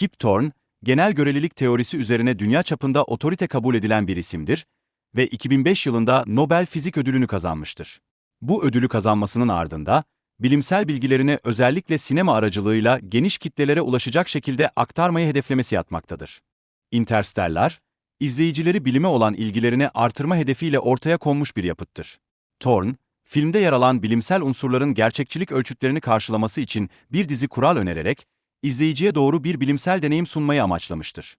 Kip Thorne, genel görelilik teorisi üzerine dünya çapında otorite kabul edilen bir isimdir ve 2005 yılında Nobel Fizik Ödülünü kazanmıştır. Bu ödülü kazanmasının ardında, bilimsel bilgilerini özellikle sinema aracılığıyla geniş kitlelere ulaşacak şekilde aktarmayı hedeflemesi yatmaktadır. Interstellar, izleyicileri bilime olan ilgilerini artırma hedefiyle ortaya konmuş bir yapıttır. Thorne, filmde yer alan bilimsel unsurların gerçekçilik ölçütlerini karşılaması için bir dizi kural önererek, izleyiciye doğru bir bilimsel deneyim sunmayı amaçlamıştır.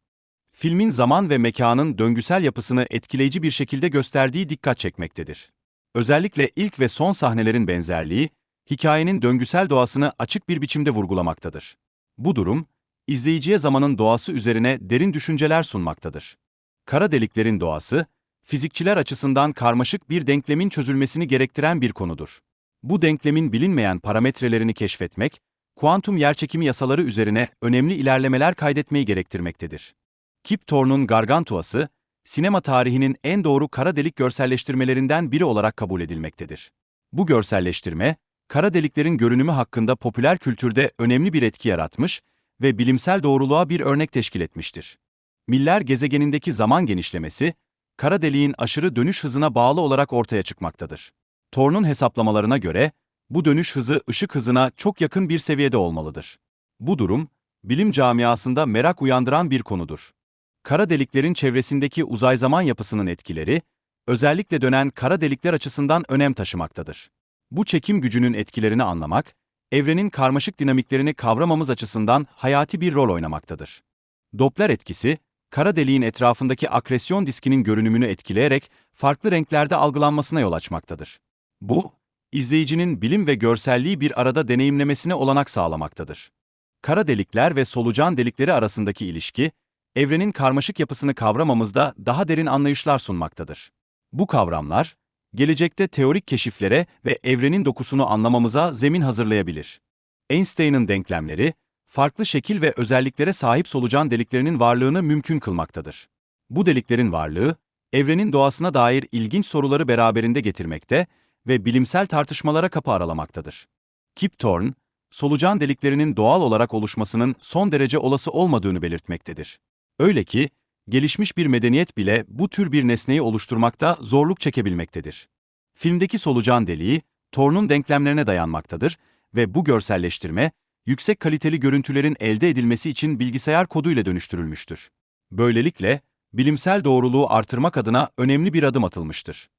Filmin zaman ve mekanın döngüsel yapısını etkileyici bir şekilde gösterdiği dikkat çekmektedir. Özellikle ilk ve son sahnelerin benzerliği, hikayenin döngüsel doğasını açık bir biçimde vurgulamaktadır. Bu durum, izleyiciye zamanın doğası üzerine derin düşünceler sunmaktadır. Kara deliklerin doğası, fizikçiler açısından karmaşık bir denklemin çözülmesini gerektiren bir konudur. Bu denklemin bilinmeyen parametrelerini keşfetmek, kuantum yerçekimi yasaları üzerine önemli ilerlemeler kaydetmeyi gerektirmektedir. Kip Thorne'un Gargantuası, sinema tarihinin en doğru kara delik görselleştirmelerinden biri olarak kabul edilmektedir. Bu görselleştirme, kara deliklerin görünümü hakkında popüler kültürde önemli bir etki yaratmış ve bilimsel doğruluğa bir örnek teşkil etmiştir. Miller gezegenindeki zaman genişlemesi, kara deliğin aşırı dönüş hızına bağlı olarak ortaya çıkmaktadır. Thorne'un hesaplamalarına göre, bu dönüş hızı ışık hızına çok yakın bir seviyede olmalıdır. Bu durum, bilim camiasında merak uyandıran bir konudur. Kara deliklerin çevresindeki uzay zaman yapısının etkileri, özellikle dönen kara delikler açısından önem taşımaktadır. Bu çekim gücünün etkilerini anlamak, evrenin karmaşık dinamiklerini kavramamız açısından hayati bir rol oynamaktadır. Doppler etkisi, kara deliğin etrafındaki akresyon diskinin görünümünü etkileyerek farklı renklerde algılanmasına yol açmaktadır. Bu, izleyicinin bilim ve görselliği bir arada deneyimlemesine olanak sağlamaktadır. Kara delikler ve solucan delikleri arasındaki ilişki, evrenin karmaşık yapısını kavramamızda daha derin anlayışlar sunmaktadır. Bu kavramlar, gelecekte teorik keşiflere ve evrenin dokusunu anlamamıza zemin hazırlayabilir. Einstein'ın denklemleri, farklı şekil ve özelliklere sahip solucan deliklerinin varlığını mümkün kılmaktadır. Bu deliklerin varlığı, evrenin doğasına dair ilginç soruları beraberinde getirmekte ve bilimsel tartışmalara kapı aralamaktadır. Kip Thorne, solucan deliklerinin doğal olarak oluşmasının son derece olası olmadığını belirtmektedir. Öyle ki, gelişmiş bir medeniyet bile bu tür bir nesneyi oluşturmakta zorluk çekebilmektedir. Filmdeki solucan deliği, Thorne'un denklemlerine dayanmaktadır ve bu görselleştirme, yüksek kaliteli görüntülerin elde edilmesi için bilgisayar koduyla dönüştürülmüştür. Böylelikle, bilimsel doğruluğu artırmak adına önemli bir adım atılmıştır.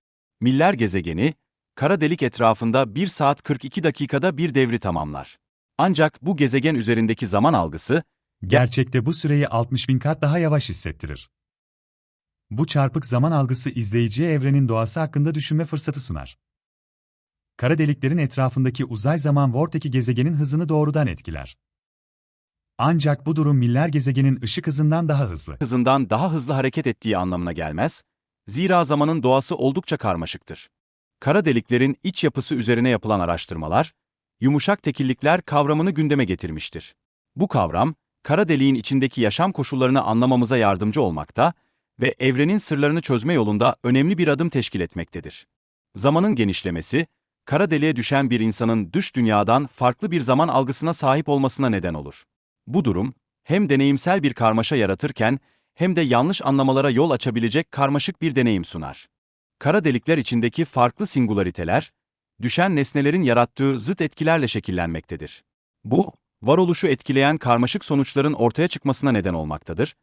Miller gezegeni, kara delik etrafında 1 saat 42 dakikada bir devri tamamlar. Ancak bu gezegen üzerindeki zaman algısı, Gerçekte bu süreyi 60 bin kat daha yavaş hissettirir. Bu çarpık zaman algısı izleyiciye evrenin doğası hakkında düşünme fırsatı sunar. Kara deliklerin etrafındaki uzay zaman vorteki gezegenin hızını doğrudan etkiler. Ancak bu durum miller gezegenin ışık hızından daha hızlı. hızından daha hızlı hareket ettiği anlamına gelmez, zira zamanın doğası oldukça karmaşıktır. Kara deliklerin iç yapısı üzerine yapılan araştırmalar, yumuşak tekillikler kavramını gündeme getirmiştir. Bu kavram, kara deliğin içindeki yaşam koşullarını anlamamıza yardımcı olmakta ve evrenin sırlarını çözme yolunda önemli bir adım teşkil etmektedir. Zamanın genişlemesi, kara deliğe düşen bir insanın dış dünyadan farklı bir zaman algısına sahip olmasına neden olur. Bu durum, hem deneyimsel bir karmaşa yaratırken, hem de yanlış anlamalara yol açabilecek karmaşık bir deneyim sunar. Kara delikler içindeki farklı singulariteler, düşen nesnelerin yarattığı zıt etkilerle şekillenmektedir. Bu, varoluşu etkileyen karmaşık sonuçların ortaya çıkmasına neden olmaktadır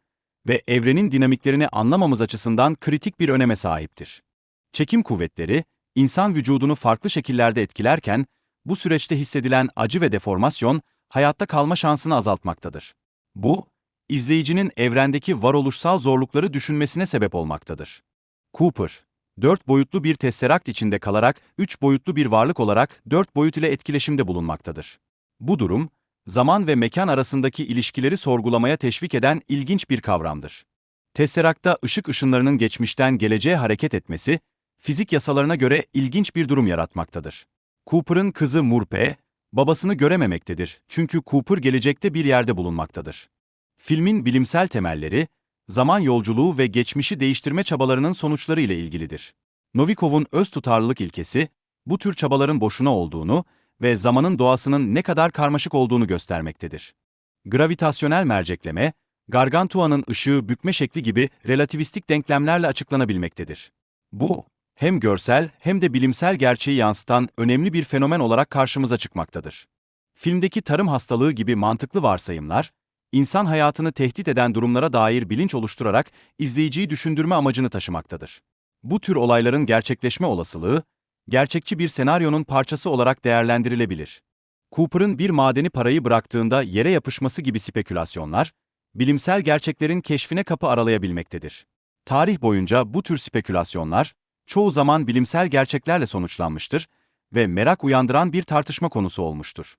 ve evrenin dinamiklerini anlamamız açısından kritik bir öneme sahiptir. Çekim kuvvetleri, insan vücudunu farklı şekillerde etkilerken, bu süreçte hissedilen acı ve deformasyon, hayatta kalma şansını azaltmaktadır. Bu, izleyicinin evrendeki varoluşsal zorlukları düşünmesine sebep olmaktadır. Cooper, dört boyutlu bir tesserakt içinde kalarak üç boyutlu bir varlık olarak dört boyut ile etkileşimde bulunmaktadır. Bu durum, zaman ve mekan arasındaki ilişkileri sorgulamaya teşvik eden ilginç bir kavramdır. Tesserakta ışık ışınlarının geçmişten geleceğe hareket etmesi, fizik yasalarına göre ilginç bir durum yaratmaktadır. Cooper'ın kızı Murpe, babasını görememektedir çünkü Cooper gelecekte bir yerde bulunmaktadır. Filmin bilimsel temelleri, zaman yolculuğu ve geçmişi değiştirme çabalarının sonuçları ile ilgilidir. Novikov'un öz tutarlılık ilkesi, bu tür çabaların boşuna olduğunu ve zamanın doğasının ne kadar karmaşık olduğunu göstermektedir. Gravitasyonel mercekleme, Gargantua'nın ışığı bükme şekli gibi relativistik denklemlerle açıklanabilmektedir. Bu, hem görsel hem de bilimsel gerçeği yansıtan önemli bir fenomen olarak karşımıza çıkmaktadır. Filmdeki tarım hastalığı gibi mantıklı varsayımlar, insan hayatını tehdit eden durumlara dair bilinç oluşturarak izleyiciyi düşündürme amacını taşımaktadır. Bu tür olayların gerçekleşme olasılığı, gerçekçi bir senaryonun parçası olarak değerlendirilebilir. Cooper'ın bir madeni parayı bıraktığında yere yapışması gibi spekülasyonlar, bilimsel gerçeklerin keşfine kapı aralayabilmektedir. Tarih boyunca bu tür spekülasyonlar, çoğu zaman bilimsel gerçeklerle sonuçlanmıştır ve merak uyandıran bir tartışma konusu olmuştur.